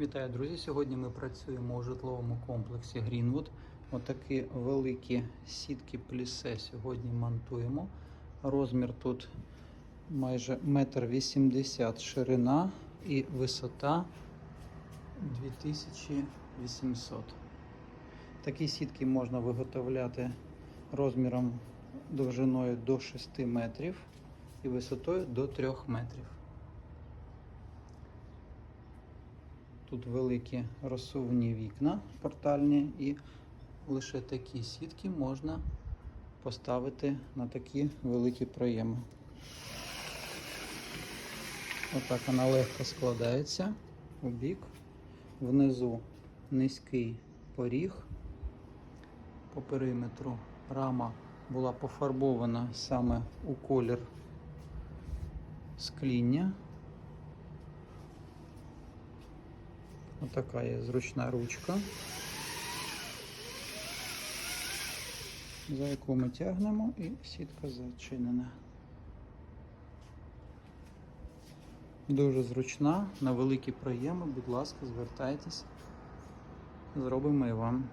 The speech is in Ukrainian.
Вітаю, друзі! Сьогодні ми працюємо у житловому комплексі Грінвуд. Отакі великі сітки плісе сьогодні монтуємо. Розмір тут майже метр вісімдесят ширина і висота 2800. Такі сітки можна виготовляти розміром довжиною до 6 метрів і висотою до 3 метрів. Тут великі розсувні вікна портальні і лише такі сітки можна поставити на такі великі проєми. Отак вона легко складається у бік. Внизу низький поріг. По периметру рама була пофарбована саме у колір скління. Отака є зручна ручка, за яку ми тягнемо і сітка зачинена. Дуже зручна, на великі проєми, будь ласка, звертайтесь, зробимо і вам.